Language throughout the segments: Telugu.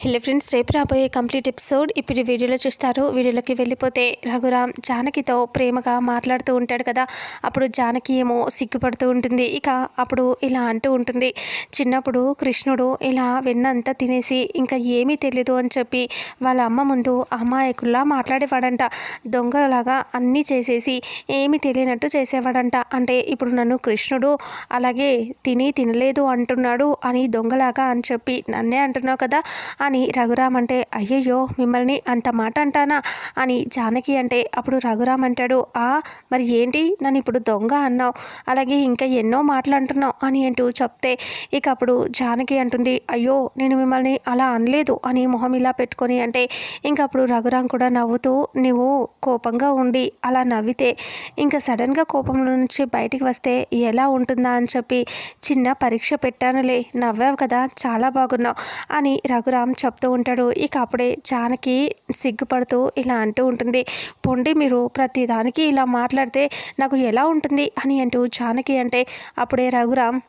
హలో ఫ్రెండ్స్ రేపు రాబోయే కంప్లీట్ ఎపిసోడ్ ఇప్పుడు వీడియోలో చూస్తారు. వీడియోలోకి వెళ్ళిపోతే రఘురామ్ జానకితో ప్రేమగా మాట్లాడుతూ ఉంటాడు కదా. అప్పుడు జానకి ఏమో సిగ్గుపడుతూ ఉంటుంది. ఇక అప్పుడు ఇలా అంటూ ఉంటుంది. చిన్నప్పుడు కృష్ణుడు ఇలా వెన్నంతా తినేసి ఇంకా ఏమీ తెలీదు అని చెప్పి వాళ్ళ అమ్మ ముందు అమాయకుల్లా మాట్లాడేవాడంట. దొంగలాగా అన్నీ చేసేసి ఏమీ తెలియనట్టు చేసేవాడంట. అంటే ఇప్పుడు నన్ను కృష్ణుడు అలాగే తిని తినలేదు అంటున్నాడు అని దొంగలాగా అని చెప్పి నన్నే అంటున్నావు కదా. అని రఘురామ్ అంటే అయ్యయ్యో మిమ్మల్ని అంత మాట అంటానా? అని జానకి అంటే అప్పుడు రఘురామ్ అంటాడు ఆ మరి ఏంటి? నన్ను ఇప్పుడు దొంగ అన్నావు. అలాగే ఇంకా ఎన్నో మాటలు అంటున్నావు అని అంటూ చెప్తే ఇక అప్పుడు జానకి అంటుంది అయ్యో నేను మిమ్మల్ని అలా అనలేదు అని మొహం ఇలా పెట్టుకొని అంటే ఇంక అప్పుడు రఘురామ్ కూడా నవ్వుతూ నువ్వు కోపంగా ఉండి అలా నవ్వితే ఇంకా సడన్గా కోపంలో నుంచి బయటికి వస్తే ఎలా ఉంటుందా? అని చెప్పి చిన్న పరీక్ష పెట్టానులే నవ్వావు కదా చాలా బాగున్నావు అని రఘురామ్ చెప్తూ ఉంటాడు ఇక అప్పుడే జానకి సిగ్గుపడుతూ ఇలా అంటూ ఉంటుంది. పొండి మీరు ప్రతిదానికి ఇలా మాట్లాడితే నాకు ఎలా ఉంటుంది? అని అంటూ జానకి అంటే అప్పుడే రఘురామ్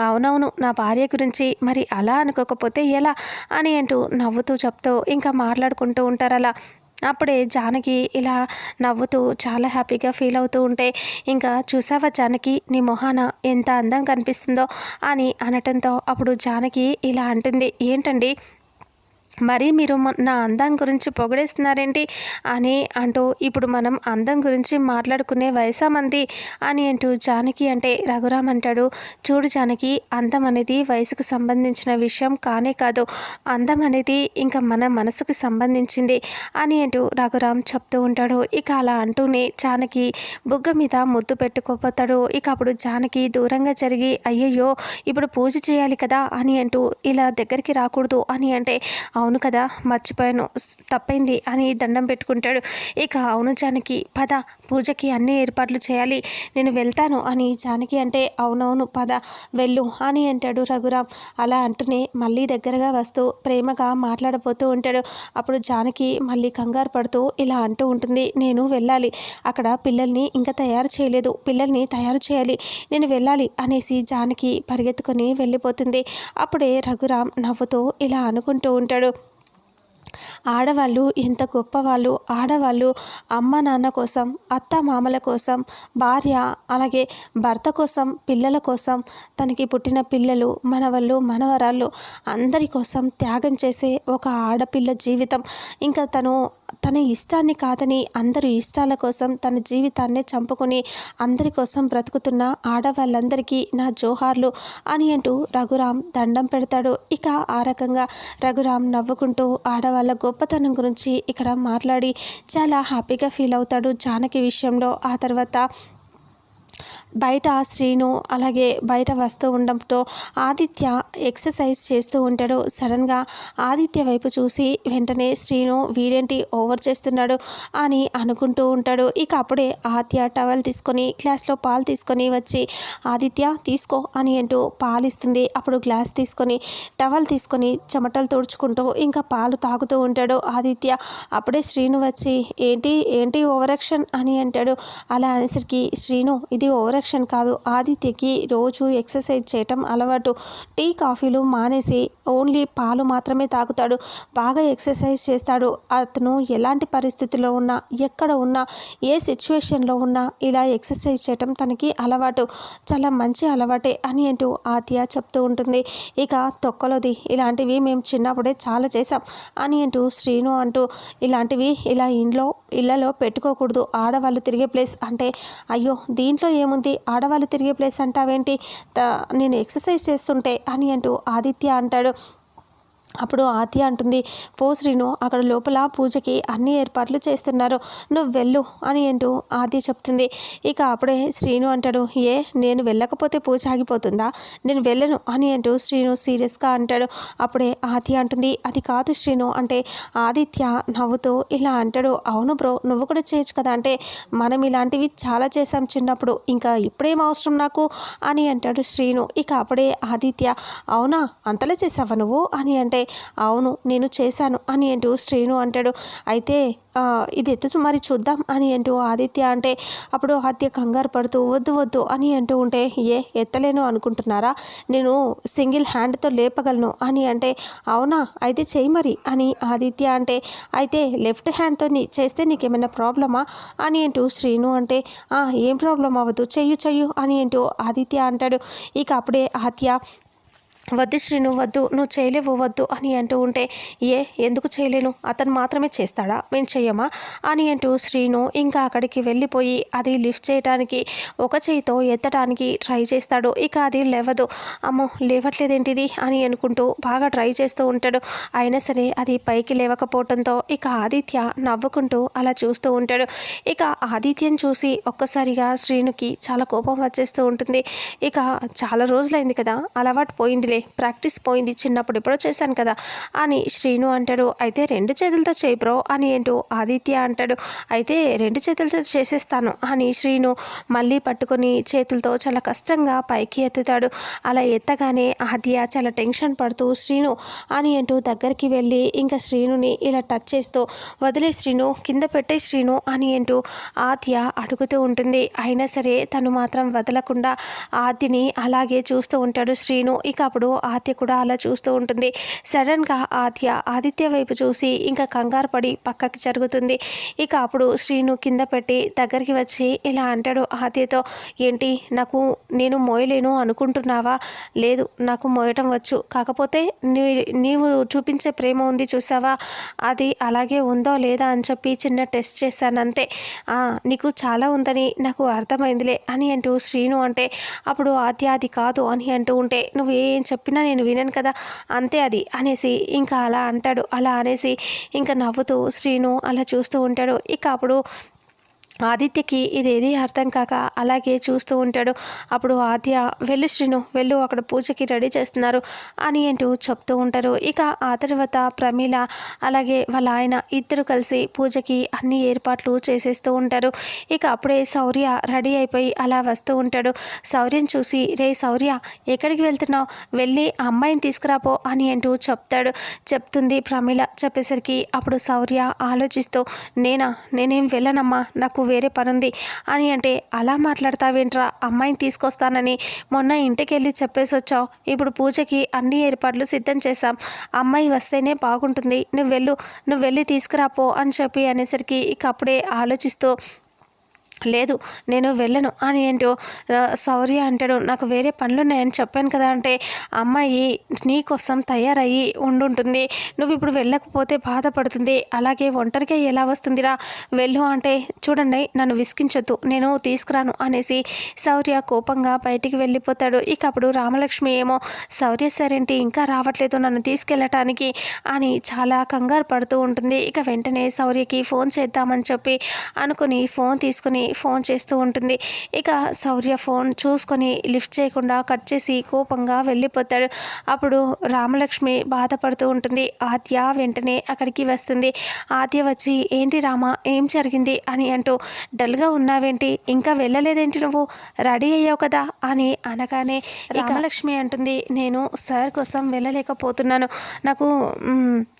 అవునవును నా భార్య గురించి మరి అలా అనుకోకపోతే ఎలా? అని అంటూ నవ్వుతూ చెప్తూ ఇంకా మాట్లాడుకుంటూ ఉంటారు అలా. అప్పుడే జానకి ఇలా నవ్వుతూ చాలా హ్యాపీగా ఫీల్ అవుతూ ఉంటే ఇంకా చూసావా జానకి నీ మొహాన ఎంత అందం కనిపిస్తుందో? అని అనటంతో అప్పుడు జానకి ఇలా అంటుంది ఏంటండి? మరి మీరు నా అందం గురించి పొగడేస్తున్నారేంటి? అని అంటూ ఇప్పుడు మనం అందం గురించి మాట్లాడుకునే వయసా మంది? అని అంటూ జానకి అంటే రఘురామ్ అంటాడు. చూడు జానకి అందం అనేది వయసుకు సంబంధించిన విషయం కానే కాదు. అందం అనేది ఇంకా మన మనసుకు సంబంధించింది అని అంటూ రఘురామ్ చెప్తూ ఉంటాడు. ఇక అలా అంటూనే జానకి బుగ్గ మీద ముద్దు పెట్టుకోపోతాడు. ఇక అప్పుడు జానకి దూరంగా జరిగి అయ్యయ్యో ఇప్పుడు పూజ చేయాలి కదా అని అంటూ ఇలా దగ్గరికి రాకూడదు అని అంటే అవును కదా మర్చిపోయాను. తప్పైంది అని దండం పెట్టుకుంటాడు. ఇక అవును జానకి పద పూజకి అన్ని ఏర్పాట్లు చేయాలి. నేను వెళ్తాను అని జానకి అంటే అవునవును పద వెళ్ళు అని అంటాడు రఘురామ్. అలా అంటూనే మళ్ళీ దగ్గరగా వస్తూ ప్రేమగా మాట్లాడబోతూ ఉంటాడు. అప్పుడు జానకి మళ్ళీ కంగారు పడుతూ ఇలా అంటూ ఉంటుంది నేను వెళ్ళాలి. అక్కడ పిల్లల్ని ఇంకా తయారు చేయలేదు. పిల్లల్ని తయారు చేయాలి. నేను వెళ్ళాలి అనేసి జానకి పరిగెత్తుకొని వెళ్ళిపోతుంది. అప్పుడే రఘురామ్ నవ్వుతూ ఇలా అనుకుంటూ ఉంటాడు. ఆడవాళ్ళు ఎంత గొప్పవాళ్ళు? ఆడవాళ్ళు అమ్మ నాన్న కోసం అత్త మామల కోసం భార్య అలాగే భర్త కోసం పిల్లల కోసం తనకి పుట్టిన పిల్లలు మనవళ్ళు మనవరాళ్ళు అందరి కోసం త్యాగం చేసే ఒక ఆడపిల్ల జీవితం. ఇంకా తను తన ఇష్టాన్ని కాదని అందరి ఇష్టాల కోసం తన జీవితాన్నే చంపుకొని అందరి కోసం బ్రతుకుతున్న ఆడవాళ్ళందరికీ నా జోహార్లు అని అంటూ రఘురామ్ దండం పెడతాడు. ఇక ఆ రకంగా రఘురామ్ నవ్వుకుంటూ ఆడవాళ్ళ గొప్పతనం గురించి ఇక్కడ మాట్లాడి చాలా హ్యాపీగా ఫీల్ అవుతాడు జానకి విషయంలో. ఆ తర్వాత బయట శ్రీను అలాగే బయట వస్తూ ఉండడంతో ఆదిత్య ఎక్సర్సైజ్ చేస్తూ ఉంటాడు. సడన్గా ఆదిత్య వైపు చూసి వెంటనే శ్రీను వీడేంటి ఓవర్ చేస్తున్నాడు అని అనుకుంటూ ఉంటాడు. ఇక అప్పుడే ఆద్య టవల్ తీసుకొని గ్లాస్లో పాలు తీసుకొని వచ్చి ఆదిత్య తీసుకో అని అంటూ పాలు ఇస్తుంది అప్పుడు గ్లాస్ తీసుకొని టవల్ తీసుకొని చెమటలు తుడుచుకుంటూ ఇంకా పాలు తాగుతూ ఉంటాడు ఆదిత్య. అప్పుడే శ్రీను వచ్చి ఏంటి ఏంటి ఓవరాక్షన్ అని అంటాడు. అలా అనేసరికి శ్రీను ఇది ఓవరాక్షన్ కాదు. ఆదిత్యకి రోజు ఎక్సర్సైజ్ చేయటం అలవాటు. టీ కాఫీలు మానేసి ఓన్లీ పాలు మాత్రమే తాగుతాడు. బాగా ఎక్సర్సైజ్ చేస్తాడు. అతను ఎలాంటి పరిస్థితుల్లో ఉన్నా ఎక్కడ ఉన్నా ఏ సిచ్యువేషన్లో ఉన్నా ఇలా ఎక్సర్సైజ్ చేయటం తనకి అలవాటు. చాలా మంచి అలవాటే అని అంటూ ఆద్య చెప్తూ ఉంటుంది. ఇక తొక్కలోది ఇలాంటివి మేము చిన్నప్పుడే చాలా చేసాం అని అంటూ శ్రీను అంటూ ఇలాంటివి ఇలా ఇంట్లో ఇళ్ళలో పెట్టుకోకూడదు. ఆడవాళ్ళు తిరిగే ప్లేస్ అంటే అయ్యో దీంట్లో ఏముంది? ఆడవాళ్ళు తిరిగే ప్లేస్ అంటావేంటి? నేను ఎక్సర్సైజ్ చేస్తుంటే అని అంటూ ఆదిత్య అంటాడు. అప్పుడు ఆతి అంటుంది పో శ్రీను అక్కడ లోపల పూజకి అన్ని ఏర్పాట్లు చేస్తున్నారు. నువ్వు వెళ్ళు అని అంటూ ఆతి చెప్తుంది. ఇక అప్పుడే శ్రీను అంటాడు ఏ నేను వెళ్ళకపోతే పూజ ఆగిపోతుందా? నేను వెళ్ళను అని అంటూ శ్రీను సీరియస్గా అంటాడు. అప్పుడే ఆతి అంటుంది అది కాదు శ్రీను అంటే ఆదిత్య నవ్వుతూ ఇలా అంటాడు అవును బ్రో నువ్వు కూడా చేయొచ్చు కదా అంటే మనం ఇలాంటివి చాలా చేసాం చిన్నప్పుడు ఇంకా ఇప్పుడేం అవసరం నాకు? అని అంటాడు శ్రీను. ఇక అప్పుడే ఆదిత్య అవునా అంతలా చేసావా నువ్వు? అని అంటే అంటే అవును నేను చేశాను అని అంటూ శ్రీను అంటాడు. అయితే ఇది ఎత్తు మరి చూద్దాం అని అంటూ ఆదిత్య అంటే అప్పుడు ఆదిత్య కంగారు పడుతూ వద్దు వద్దు అని అంటూ ఉంటే ఏ ఎత్తలేను అనుకుంటున్నారా? నేను సింగిల్ హ్యాండ్తో లేపగలను అని అంటే అవునా? అయితే చెయ్యి మరి అని ఆదిత్య అంటే అయితే లెఫ్ట్ హ్యాండ్తో నీ చేస్తే నీకేమైనా ప్రాబ్లమా? అని అంటూ శ్రీను అంటే ఏం ప్రాబ్లం అవ్వదు చెయ్యు చెయ్యు అని అంటూ ఆదిత్య అంటాడు. ఇక అప్పుడే ఆత్య వద్దు శ్రీను వద్దు నువ్వు చేయలేవు వద్దు అని అంటూ ఉంటే ఏ ఎందుకు చేయలేను? అతను మాత్రమే చేస్తాడా? మేము చెయ్యమా? అని అంటూ శ్రీను ఇంకా అక్కడికి వెళ్ళిపోయి అది లిఫ్ట్ చేయడానికి ఒక చేయితో ఎత్తడానికి ట్రై చేస్తాడు. ఇక అది లేవదు. అమ్మో లేవట్లేదేంటిది? అని అనుకుంటూ బాగా ట్రై చేస్తూ ఉంటాడు. అయినా సరే అది పైకి లేవకపోవడంతో ఇక ఆదిత్య నవ్వుకుంటూ అలా చూస్తూ ఉంటాడు. ఇక ఆదిత్యం చూసి ఒక్కసారిగా శ్రీనుకి చాలా కోపం వచ్చేస్తూ ఉంటుంది. ఇక చాలా రోజులైంది కదా అలవాటు పోయింది పోయిందిలే ప్రాక్టీస్ పోయింది చిన్నప్పుడు ఎప్పుడో చేశాను కదా. అని శ్రీను అంటాడు అయితే రెండు చేతులతో చేయి బ్రో అని ఏంటో ఆదిత్య అంటాడు అయితే రెండు చేతులతో చేసేస్తాను అని శ్రీను మళ్ళీ పట్టుకొని చేతులతో చాలా కష్టంగా పైకి ఎత్తుతాడు. అలా ఎత్తగానే ఆదిత్య చాలా టెన్షన్ పడుతూ శ్రీను అని అంటూ దగ్గరికి వెళ్ళి ఇంకా శ్రీనుని ఇలా టచ్ చేస్తూ వదిలే శ్రీను కింద పెట్టే శ్రీను అని అంటూ ఆద్య అడుగుతూ ఉంటుంది. అయినా సరే తను మాత్రం వదలకుండా ఆద్యని అలాగే చూస్తూ ఉంటాడు శ్రీను. ఇక అప్పుడు ఆద్య కూడా అలా చూస్తూ ఉంటుంది. సడన్గా ఆద్య ఆదిత్య వైపు చూసి ఇంకా కంగారు పడి పక్కకి జరుగుతుంది. ఇక అప్పుడు శ్రీను కింద పెట్టి దగ్గరికి వచ్చి ఇలా అంటాడు ఆద్యతో ఏంటి నాకు నేను మోయలేను అనుకుంటున్నావా? లేదు నాకు మోయటం వచ్చు. కాకపోతే నీ నీవు చూపించే ప్రేమ ఉంది చూసావా? అది అలాగే ఉందో లేదా అని చెప్పి చిన్న టెస్ట్ చేశాను అంతే. నీకు చాలా ఉందని నాకు అర్థమైందిలే అని అంటూ శ్రీను అంటే అప్పుడు ఆద్య అది కాదు అని అంటూ ఉంటే నువ్వు ఏం చెప్పినా నేను వినను కదా అంతే అది అనేసి ఇంకా అలా అంటాడు. అలా అనేసి ఇంకా నవ్వుతూ శ్రీను అలా చూస్తూ ఉంటాడు. ఇక అప్పుడు ఆదిత్యకి ఇదేది అర్థం కాక అలాగే చూస్తూ ఉంటాడు. అప్పుడు ఆద్య వెళ్ళు శ్రీను వెళ్ళు అక్కడ పూజకి రెడీ చేస్తున్నారు అని అంటూ చెప్తూ ఉంటారు. ఇక ఆ తర్వాత ప్రమీల అలాగే వాళ్ళ ఆయన ఇద్దరు కలిసి పూజకి అన్ని ఏర్పాట్లు చేసేస్తూ ఉంటారు. ఇక అప్పుడే శౌర్య రెడీ అయిపోయి అలా వస్తూ ఉంటాడు. శౌర్యం చూసి రే శౌర్య ఎక్కడికి వెళ్తున్నావు? వెళ్ళి అమ్మాయిని తీసుకురాపో అని అంటూ చెప్తాడు. చెప్తుంది ప్రమీల. చెప్పేసరికి అప్పుడు శౌర్య ఆలోచిస్తూ నేనా? నేనేం వెళ్ళనమ్మా? నాకు వేరే పనుంది అని అంటే అలా మాట్లాడతావేంట్రా? అమ్మాయిని తీసుకొస్తానని మొన్న ఇంటికి వెళ్ళి చెప్పేసి వచ్చావు ఇప్పుడు పూజకి అన్ని ఏర్పాట్లు సిద్ధం చేశాం. అమ్మాయి వస్తేనే బాగుంటుంది. నువ్వు వెళ్ళు నువ్వు వెళ్ళి తీసుకురాపో అని చెప్పి అనేసరికి ఇక అప్పుడే ఆలోచిస్తూ లేదు నేను వెళ్ళను. అని ఏంటో సౌర్య శౌర్య అంటాడు. నాకు వేరే పనులు ఉన్నాయని చెప్పాను కదా అంటే అమ్మాయి నీకోసం తయారయ్యి ఉండుంటుంది. నువ్వు ఇప్పుడు వెళ్ళకపోతే బాధపడుతుంది. అలాగే ఒంటరిగా ఎలా వస్తుందిరా? వెళ్ళు అంటే చూడండి నన్ను విసిగించొద్దు. నేను తీసుకురాను అనేసి శౌర్య కోపంగా బయటికి వెళ్ళిపోతాడు. ఇక అప్పుడు రామలక్ష్మి ఏమో సౌర్య సరేంటి ఇంకా రావట్లేదు నన్ను తీసుకెళ్ళటానికి అని చాలా కంగారు పడుతూ ఉంటుంది. ఇక వెంటనే సౌర్యకి ఫోన్ చేద్దామని చెప్పి అనుకుని ఫోన్ తీసుకుని ఫోన్ చేస్తూ ఉంటుంది. ఇక శౌర్య ఫోన్ చూసుకొని లిఫ్ట్ చేయకుండా కట్ చేసి కోపంగా వెళ్ళిపోతాడు. అప్పుడు రామలక్ష్మి బాధపడుతూ ఉంటుంది. ఆద్య వెంటనే అక్కడికి వస్తుంది. ఆద్య వచ్చి ఏంటి రామ ఏం జరిగింది? అని అంటూ డల్గా ఉన్నావేంటి? ఇంకా వెళ్ళలేదేంటి నువ్వు? రెడీ అయ్యావు కదా? అని అనగానే రామలక్ష్మి అంటుంది నేను సార్ కోసం వెళ్ళలేకపోతున్నాను. నాకు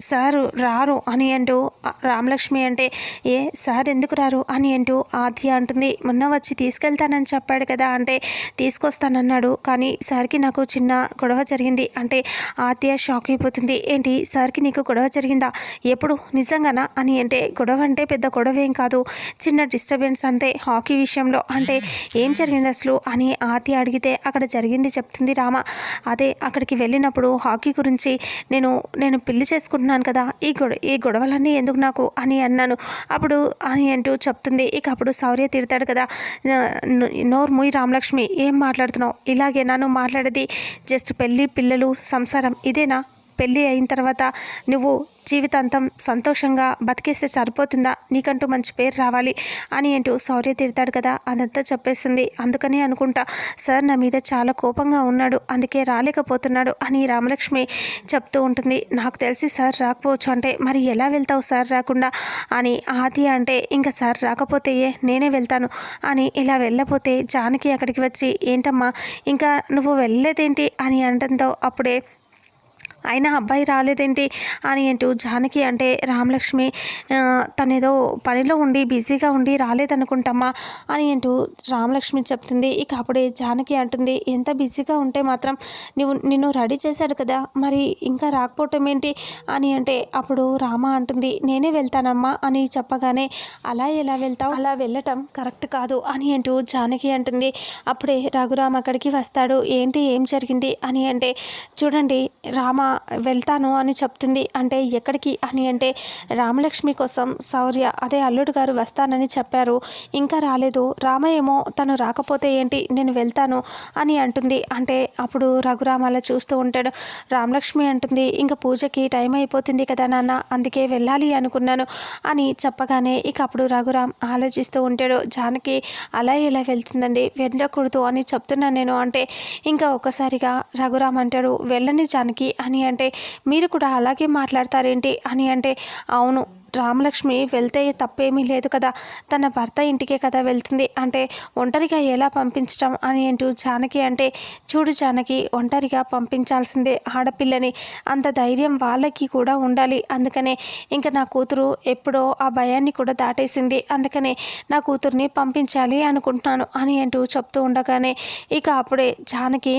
సార్ రారు అని అంటూ రామలక్ష్మి అంటే ఏ సార్ ఎందుకు రారు? అని అంటూ ఆద్య అంటుంది మొన్న వచ్చి తీసుకెళ్తానని చెప్పాడు కదా అంటే తీసుకొస్తానన్నాడు. కానీ సార్కి నాకు చిన్న గొడవ జరిగింది. అంటే ఆత్య షాక్ అయిపోతుంది. ఏంటి సార్కి నీకు గొడవ జరిగిందా? ఎప్పుడు? నిజంగానా? అని అంటే గొడవ అంటే పెద్ద గొడవ ఏం కాదు. చిన్న డిస్టర్బెన్స్ అంతే హాకీ విషయంలో. అంటే ఏం జరిగింది అసలు? అని ఆద్య అడిగితే అక్కడ జరిగింది చెప్తుంది రామ. అదే అక్కడికి వెళ్ళినప్పుడు హాకీ గురించి నేను నేను పెళ్ళి చేసుకుంటున్నాను కదా ఈ గొడవ ఈ గొడవలన్నీ ఎందుకు నాకు? అని అన్నాను. అప్పుడు అని అంటూ చెప్తుంది. ఇక అప్పుడు సౌర్య తిడతాడు కదా. నోరు ముయ్ రామలక్ష్మి ఏం మాట్లాడుతున్నావు? ఇలాగే నన్ను మాట్లాడేది జస్ట్ పెళ్ళి పిల్లలు సంసారం ఇదేనా? పెళ్ళి అయిన తర్వాత నువ్వు జీవితాంతం సంతోషంగా బతికేస్తే సరిపోతుందా? నీకంటూ మంచి పేరు రావాలి అని అంటూ శౌర్య తిడతాడు కదా. అదంతా చెప్పేస్తుంది అందుకనే అనుకుంటా సార్ నా మీద చాలా కోపంగా ఉన్నాడు. అందుకే రాలేకపోతున్నాడు అని రామలక్ష్మి చెప్తూ ఉంటుంది. నాకు తెలిసి సార్ రాకపోవచ్చు అంటే మరి ఎలా వెళ్తావు సార్ రాకుండా అని ఆది అంటే ఇంకా సార్ రాకపోతే నేనే వెళ్తాను అని ఇలా వెళ్ళపోతే జానకి అక్కడికి వచ్చి ఏంటమ్మా ఇంకా నువ్వు వెళ్ళలేదేంటి? అని అనడంతో అప్పుడే అయినా అబ్బాయి రాలేదేంటి అని అంటూ జానకి అంటే రామలక్ష్మి తనేదో పనిలో ఉండి బిజీగా ఉండి రాలేదనుకుంటామా అని అంటూ రామలక్ష్మి చెప్తుంది. ఇక అప్పుడే జానకి అంటుంది ఎంత బిజీగా ఉంటే మాత్రం నువ్వు నిన్ను రెడీ చేశాడు కదా మరి ఇంకా రాకపోవటం ఏంటి? అని అంటే అప్పుడు రామ అంటుంది నేనే వెళ్తానమ్మా అని చెప్పగానే అలా ఎలా వెళ్తావు? అలా వెళ్ళటం కరెక్ట్ కాదు అని అంటూ జానకి అంటుంది అప్పుడే రఘురామ్ అక్కడికి వస్తాడు ఏంటి ఏం జరిగింది? అని అంటే చూడండి రామ వెళ్తాను అని చెప్తుంది. అంటే ఎక్కడికి అని అంటే రామలక్ష్మి కోసం శౌర్య అదే అల్లుడు గారు వస్తానని చెప్పారు. ఇంకా రాలేదు. రామ ఏమో తను రాకపోతే ఏంటి? నేను వెళ్తాను అని అంటుంది. అంటే అప్పుడు రఘురామ అలా చూస్తూ ఉంటాడు. రామలక్ష్మి అంటుంది ఇంకా పూజకి టైం అయిపోతుంది కదా నాన్న అందుకే వెళ్ళాలి అనుకున్నాను అని చెప్పగానే ఇక అప్పుడు రఘురామ్ ఆలోచిస్తూ ఉంటాడు. జానకి అలా ఇలా వెళ్తుందండి? వెళ్ళకూడదు అని చెప్తున్నాను నేను. అంటే ఇంకా ఒకసారిగా రఘురామ్ అంటాడు వెళ్ళని జానకి అని అంటే మీరు కూడా అలాగే మాట్లాడతారేంటి అని అంటే అవును రామలక్ష్మి వెళ్తే తప్పేమీ లేదు కదా తన భర్త ఇంటికే కదా వెళ్తుంది అంటే ఒంటరిగా ఎలా పంపించడం అని అంటూ జానకి అంటే చూడు జానకి ఒంటరిగా పంపించాల్సిందే ఆడపిల్లని అంత ధైర్యం వాళ్ళకి కూడా ఉండాలి అందుకనే ఇంకా నా కూతురు ఎప్పుడో ఆ భయాన్ని కూడా దాటేసింది అందుకనే నా కూతుర్ని పంపించాలి అనుకుంటున్నాను అని అంటూ చెప్తూ ఉండగానే ఇక అప్పుడే జానకి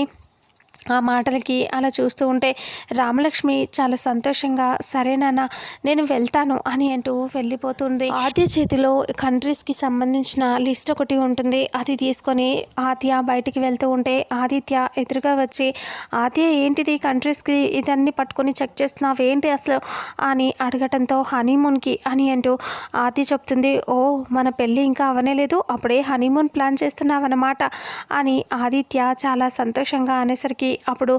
ఆ మాటలకి అలా చూస్తూ ఉంటే రామలక్ష్మి చాలా సంతోషంగా సరేనా నేను వెళ్తాను అని అంటూ వెళ్ళిపోతుంది. ఆద్య చేతిలో కంట్రీస్కి సంబంధించిన లిస్ట్ ఒకటి ఉంటుంది. అది తీసుకొని ఆద్య బయటికి వెళ్తూ ఉంటే ఆదిత్య ఎదురుగా వచ్చి ఆద్య ఏంటిది కంట్రీస్కి ఇదన్నీ పట్టుకొని చెక్ చేస్తున్నావు? ఏంటి అసలు? అని అడగటంతో హనీమూన్కి అని అంటూ ఆద్య చెప్తుంది. ఓ మన పెళ్ళి ఇంకా అవనేలేదు అప్పుడే హనీమూన్ ప్లాన్ చేస్తున్నావన్నమాట అని ఆదిత్య చాలా సంతోషంగా అనేసరికి అప్పుడు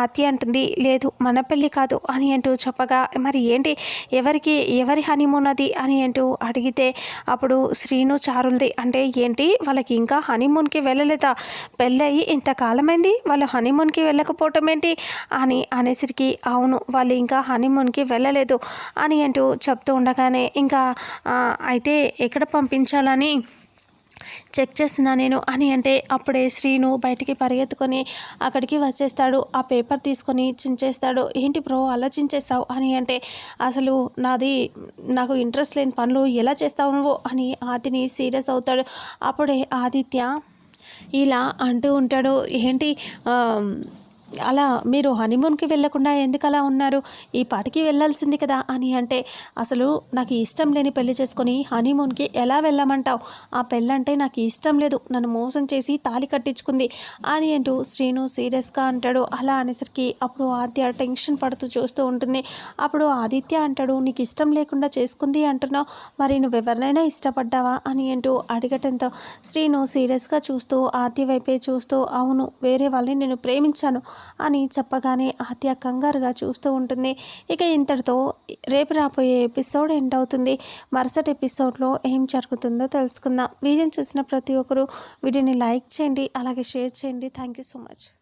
ఆతి అంటుంది లేదు మన పెళ్ళి కాదు అని అంటూ చెప్పగా మరి ఏంటి ఎవరికి ఎవరి హనీమూన్ అది? అని అంటూ అడిగితే అప్పుడు శ్రీను చారులది. అంటే ఏంటి వాళ్ళకి ఇంకా హనీమూన్కి వెళ్ళలేదా? పెళ్ళయి ఇంతకాలమైంది వాళ్ళు హనీమూన్కి వెళ్ళకపోవటం ఏంటి? అని అనేసరికి అవును వాళ్ళు ఇంకా హనీమూన్కి వెళ్ళలేదు అని అంటూ చెప్తూ ఉండగానే ఇంకా అయితే ఎక్కడ పంపించాలని చెక్ చేస్తున్నా నేను అని అంటే అప్పుడే శ్రీను బయటికి పరిగెత్తుకొని అక్కడికి వచ్చేస్తాడు. ఆ పేపర్ తీసుకొని చించేస్తాడు. ఏంటి బ్రో అలా చించేస్తావు? అని అంటే అసలు నాది నాకు ఇంట్రెస్ట్ లేని పనులు ఎలా చేస్తావు నువ్వు? అని ఆదిని సీరియస్ అవుతాడు. అప్పుడే ఆదిత్య ఇలా అంటూ ఉంటాడు. ఏంటి అలా మీరు హనీమూన్కి వెళ్ళకుండా ఎందుకు అలా ఉన్నారు? ఈ పాటికి వెళ్ళాల్సింది కదా అని అంటే అసలు నాకు ఇష్టం లేని పెళ్ళి చేసుకొని హనీమూన్కి ఎలా వెళ్ళమంటావు? ఆ పెళ్ళంటే నాకు ఇష్టం లేదు నన్ను మోసం చేసి తాలి కట్టించుకుంది అని అంటూ శ్రీను సీరియస్గా అంటాడు. అలా అనేసరికి అప్పుడు ఆద్య టెన్షన్ పడుతూ చూస్తూ ఉంటుంది. అప్పుడు ఆదిత్య అంటాడు నీకు ఇష్టం లేకుండా చేసుకుంది అంటున్నావు మరి నువ్వు ఎవరినైనా ఇష్టపడ్డావా? అని అంటూ అడగటంతో శ్రీను సీరియస్గా చూస్తూ ఆద్య వైపే చూస్తూ అవును వేరే వాళ్ళని నేను ప్రేమించాను అని చెప్పగానే ఆత్య కంగారుగా చూస్తూ ఉంటుంది. ఇక ఇంతటితో రేపు రాబోయే ఎపిసోడ్ ఎండ్ అవుతుంది. మరుసటి ఎపిసోడ్లో ఏం జరుగుతుందో తెలుసుకుందాం. వీడియోని చూసిన ప్రతి ఒక్కరూ వీడియోని లైక్ చేయండి అలాగే షేర్ చేయండి. Thank you so much.